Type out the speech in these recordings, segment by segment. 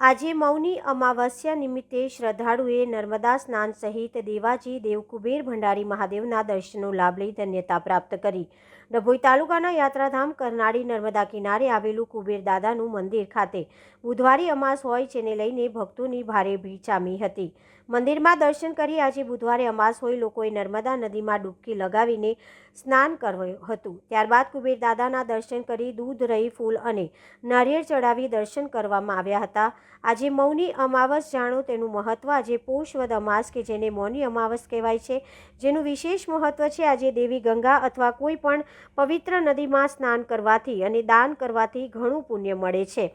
આજે મૌની અમાવસ્યા નિમિત્તે શ્રદ્ધાળુએ નર્મદા સ્નાન સહિત દેવાજી દેવકુબેર ભંડારી મહાદેવના દર્શનનો લાભ લઈ ધન્યતા પ્રાપ્ત કરી. ડભોઈ તાલુકાના યાત્રાધામ કરનાળી નર્મદા કિનારે આવેલું કુબેર દાદાનું મંદિર ખાતે બુધવારી અમાસ હોય જેને લઈને ભક્તોની ભારે ભીડ જામી હતી. મંદિરમાં દર્શન કરી આજે બુધવારે અમાસ હોય લોકોએ નર્મદા નદીમાં ડૂબકી લગાવીને સ્નાન કર્યું હતું. ત્યારબાદ કુબેર દાદાના દર્શન કરી દૂધ, રહી ફૂલ અને નારિયેળ ચડાવી દર્શન કરવામાં આવ્યા હતા. આજે મૌની અમાવસ જાણો તેનું મહત્વ. આજે પોષવદ અમાસ કે જેને મૌની અમાવસ કહેવાય છે. જેનું વિશેષ મહત્વ છે આજે દેવી ગંગા અથવા કોઈ પણ પવિત્ર નદીમાં સ્નાન કરવાથી અને દાન કરવાથી ઘણું પુણ્ય મળે છે.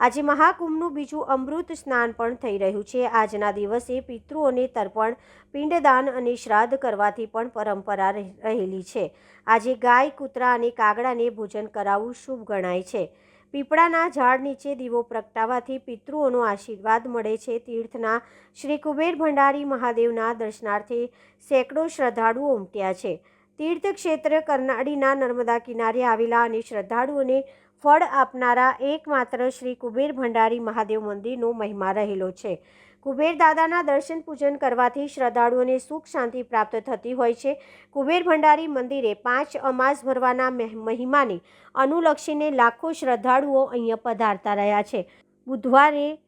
આજે મહાકુંભનું બીજું અમૃત સ્નાન પણ થઈ રહ્યું છે. આજના દિવસે પિતૃઓને તર્પણ, પિંડદાન અને શ્રાદ્ધ કરવાથી પણ પરંપરા રહે- રહેલી છે. આજે ગાય, કૂતરા અને કાગડાને ભોજન કરાવવું શુભ ગણાય છે. પીપળાના ઝાડ નીચે દીવો પ્રગટાવાથી પિતૃઓનો આશીર્વાદ મળે છે. તીર્થના શ્રી કુબેર ભંડારી મહાદેવના દર્શનાર્થે સેંકડો શ્રદ્ધાળુઓ ઉમટ્યા છે. તીર્થ ક્ષેત્ર કરનાળીના નર્મદા કિનારે આવેલા અને શ્રદ્ધાળુઓને ફળ આપનારા એકમાત્ર શ્રી કુબેર ભંડારી મહાદેવ મંદિરનો મહિમા રહેલો છે. કુબેર દાદાના દર્શન પૂજન કરવાથી શ્રદ્ધાળુઓને સુખ શાંતિ પ્રાપ્ત થતી હોય છે. કુબેર ભંડારી મંદિરે પાંચ અમાસ ભરવાના મહ- મહિમાને અનુલક્ષીને લાખો શ્રદ્ધાળુઓ અહીંયા પધારતા રહ્યા છે. બુધવારે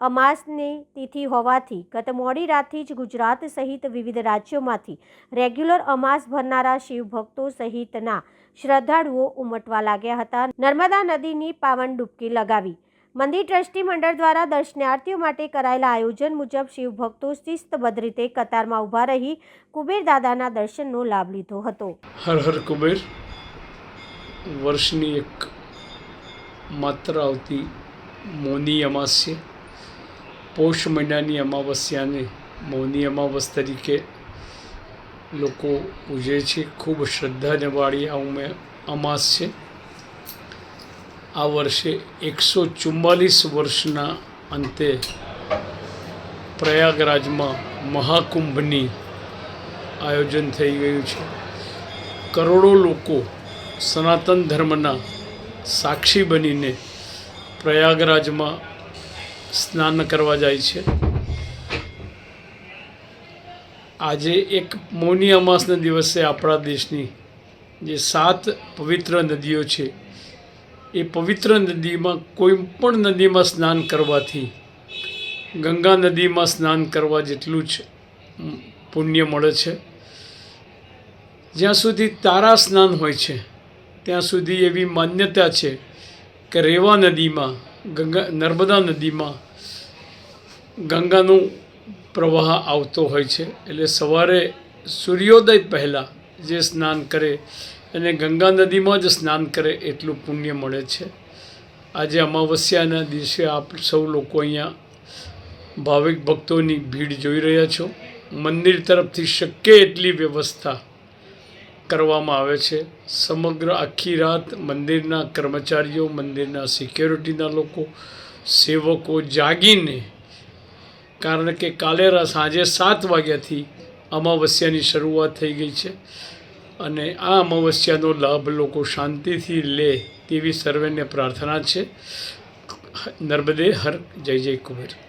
અમાસની તિથિ હોવાથી ગત મોડી રાતથી જ ગુજરાત સહિત વિવિધ રાજ્યોમાંથી રેગ્યુલર અમાસ ભરનારા શિવભક્તો સહિતના શ્રદ્ધાળુઓ ઉમટવા લાગ્યા હતા. નર્મદા નદીની પાવન ડૂબકી લગાવી. મંદિર ટ્રસ્ટી મંડળ દ્વારા દર્શનાર્થીઓ માટે કરાયેલા આયોજન મુજબ શિવભક્તો શિસ્તબદ્ધ રીતે કતારમાં ઊભા રહી કુબેર દાદાના દર્શનનો લાભ લીધો હતો. હર હર કુબેર. વર્ષની એક માત્ર આવતી મૌની અમાસ્ય. પૌષ મહિનાની અમાવસ્યાને મૌની અમાવસ તરીકે લોકો ઉજવે છે. ખૂબ શ્રદ્ધાને વાળી આ ઉમે અમાસ છે. આ વર્ષે એકસો ચુમ્માલીસ વર્ષના અંતે પ્રયાગરાજમાં મહાકુંભની આયોજન થઈ ગયું છે. કરોડો લોકો સનાતન ધર્મના સાક્ષી બનીને પ્રયાગરાજમાં સ્નાન કરવા જાય છે. આજે એક મૌની અમાસના દિવસે આપણા દેશની જે સાત પવિત્ર નદીઓ છે, એ પવિત્ર નદીમાં કોઈ પણ નદીમાં સ્નાન કરવાથી, ગંગા નદીમાં સ્નાન કરવા જેટલું જ પુણ્ય મળે છે. જ્યાં સુધી તારા સ્નાન હોય છે, ત્યાં સુધી એવી માન્યતા છે કે રેવા નદીમાં, ગંગા નર્મદા નદીમાં ગંગાનું પ્રવાહ આવતો હોય છે. એટલે સવારે સૂર્યોદય પહેલાં જે સ્નાન કરે અને ગંગા નદીમાં જ સ્નાન કરે એટલું પુણ્ય મળે છે. આજે અમાવસ્યાના દિવસે આપ સૌ લોકો અહીંયા ભાવિક ભક્તોની ભીડ જોઈ રહ્યા છો. મંદિર તરફથી શક્ય એટલી વ્યવસ્થા કરવામાં આવે છે. સમગ્ર આખી રાત મંદિરના કર્મચારીઓ, મંદિરના સિક્યોરિટીના લોકો, સેવકો જાગીને કારણ કે કાલે રા- સાંજે સાત વાગ્યાથી અમાવસ્યાની શરૂઆત થઈ ગઈ છે. અને આ અમાવસ્યાનો લાભ લોકો શાંતિથી લે તેવી સર્વેને પ્રાર્થના છે. નર્મદે હર જય જય કુબેર.